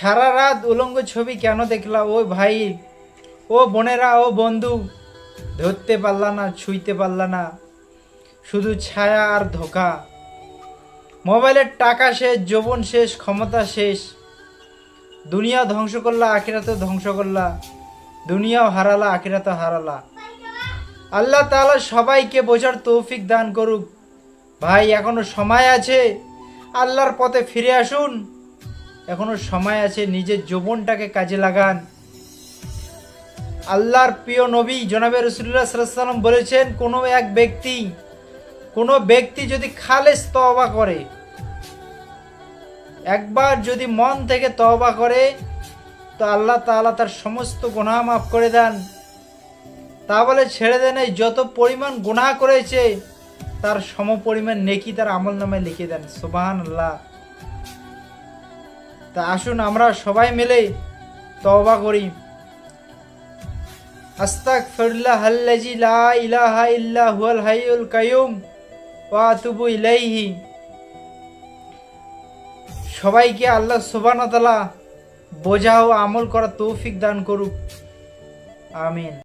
সারা রাত উলঙ্গ ছবি কেন দেখলা? ও ভাই, ও বোনেরা, ও বন্ধু, ধরতে পারলা না, ছুঁইতে পারলা না। শুধু ছায়া আর ধোকা। মোবাইলের টাকা শেষ, যৌবন শেষ, ক্ষমতা শেষ। দুনিয়া ধ্বংস করলা, আখিরাতে ধ্বংস করলা। দুনিয়াও হারালা, আখিরাতে হারালা। আল্লাহ তাআলা সবাইকে বোঝার তৌফিক দান করুক। ভাই, এখনও সময় আছে। আল্লাহর পথে ফিরে আসুন। এখনও সময় আছে, নিজের যৌবনটাকে কাজে লাগান। আল্লাহর প্রিয় নবী জনাবে রসুল্লাহ সাল্লাম বলেছেন, কোনো এক ব্যক্তি, কোনো ব্যক্তি যদি খালেস তওবা করে, একবার যদি মন থেকে তওবা করে, তো আল্লাহ তাআলা তার সমস্ত গুনাহ মাফ করে দেন। তা বলে ছেড়ে দেন এই যত পরিমাণ গুণা করেছে, তার সম পরিমাণ নেকি তার আমল নামে লিখে দেন। সুবাহান আল্লাহ তা আসুন, আমরা সবাই মিলে তওবা করি। আস্তাক ফিরুল্লাহ আল্লাজি লা ইলাহা ইল্লা হুয়াল হাইয়ুল কাইয়ুম ওয়া আতুবু ইলাইহি। সবাইকে আল্লাহ সুবহানাহু ওয়া তাআলা বোঝা ও আমল করার তৌফিক দান করুক। আমিন।